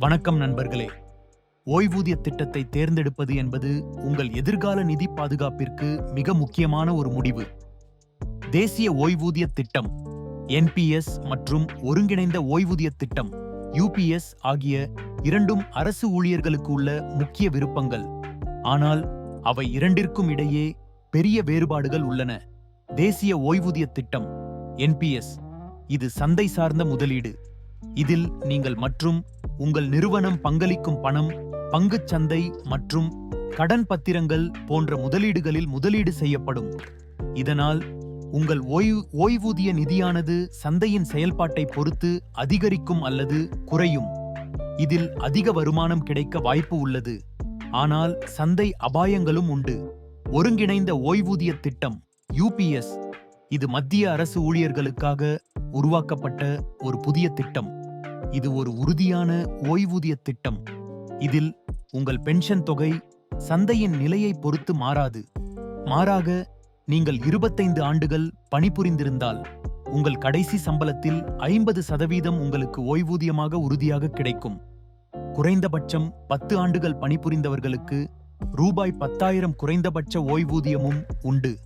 வணக்கம் நண்பர்களே. ஓய்வூதிய திட்டத்தை தேர்ந்தெடுப்பது என்பது உங்கள் எதிர்கால நிதி பாதுகாப்பிற்கு மிக முக்கியமான ஒரு முடிவு. தேசிய ஓய்வூதிய திட்டம் என்பிஎஸ் மற்றும் ஒருங்கிணைந்த ஓய்வூதிய திட்டம் யூபிஎஸ் ஆகிய இரண்டும் அரசு ஊழியர்களுக்கு உள்ள முக்கிய விருப்பங்கள். ஆனால் அவை இரண்டிற்கும் இடையே பெரிய வேறுபாடுகள் உள்ளன. தேசிய ஓய்வூதிய திட்டம் என்பிஎஸ் இது சந்தை சார்ந்த முதலீடு. இதில் நீங்கள் மற்றும் உங்கள் நிறுவனம் பங்களிக்கும் பணம் பங்குச் சந்தை மற்றும் கடன் பத்திரங்கள் போன்ற முதலீடுகளில் முதலீடு செய்யப்படும். இதனால் உங்கள் ஓய்வு ஓய்வூதிய நிதியானது சந்தையின் செயல்பாட்டை பொறுத்து அதிகரிக்கும் அல்லது குறையும். இதில் அதிக வருமானம் கிடைக்க வாய்ப்பு உள்ளது. ஆனால் சந்தை அபாயங்களும் உண்டு. ஒருங்கிணைந்த ஓய்வூதிய திட்டம் யூபிஎஸ் இது மத்திய அரசு ஊழியர்களுக்காக உருவாக்கப்பட்ட ஒரு புதிய திட்டம். இது ஒரு உறுதியான ஓய்வூதிய திட்டம். இதில் உங்கள் பென்ஷன் தொகை சந்தையின் நிலையை பொறுத்து மாறாது. மாறாக நீங்கள் இருபத்தைந்து ஆண்டுகள் பணிபுரிந்திருந்தால் உங்கள் கடைசி சம்பளத்தில் ஐம்பது சதவீதம் உங்களுக்கு ஓய்வூதியமாக உறுதியாக கிடைக்கும். குறைந்தபட்சம் பத்து ஆண்டுகள் பணிபுரிந்தவர்களுக்கு ரூபாய் பத்தாயிரம் குறைந்தபட்ச ஓய்வூதியமும் உண்டு.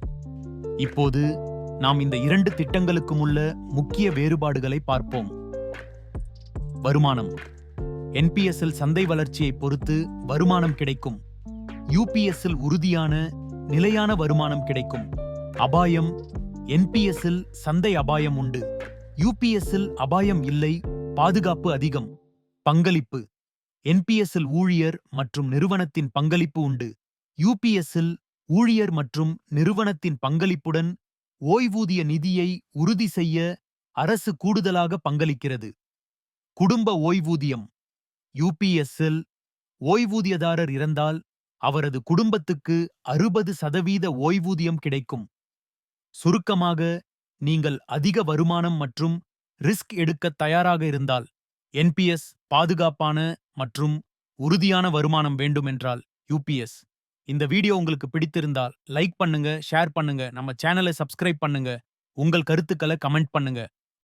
இப்போது நாம் இந்த இரண்டு திட்டங்களுக்கும் உள்ள முக்கிய வேறுபாடுகளை பார்ப்போம். வருமானம். என்பிஎஸ்ஸில் சந்தை வளர்ச்சியை பொறுத்து வருமானம் கிடைக்கும். யூபிஎஸ்ஸில் உறுதியான நிலையான வருமானம் கிடைக்கும். அபாயம் என்பிஎஸ்ஸில் சந்தை அபாயம் உண்டு. யூபிஎஸ்ஸில் அபாயம் இல்லை பாதுகாப்பு அதிகம். பங்களிப்பு என்பிஎஸ்ஸில் ஊழியர் மற்றும் நிறுவனத்தின் பங்களிப்பு உண்டு. யூபிஎஸ்ஸில் ஊழியர் மற்றும் நிறுவனத்தின் பங்களிப்புடன் ஓய்வூதிய நிதியை உறுதி செய்ய அரசு கூடுதலாக பங்களிக்கிறது. குடும்ப ஓய்வூதியம். யுபிஎஸ்எல் ஓய்வூதியதாரர் இறந்தால் அவரது குடும்பத்துக்கு அறுபது சதவீத ஓய்வூதியம் கிடைக்கும். சுருக்கமாக நீங்கள் அதிக வருமானம் மற்றும் ரிஸ்க் எடுக்க தயாராக இருந்தால் என்பிஎஸ் பாதுகாப்பான மற்றும் உறுதியான வருமானம் வேண்டுமென்றால் யூபிஎஸ் இந்த வீடியோ உங்களுக்கு பிடித்திருந்தால் லைக் பண்ணுங்க ஷேர் பண்ணுங்க நம்ம சேனலை சப்ஸ்கிரைப் பண்ணுங்க உங்கள் கருத்துக்களை கமெண்ட் பண்ணுங்க.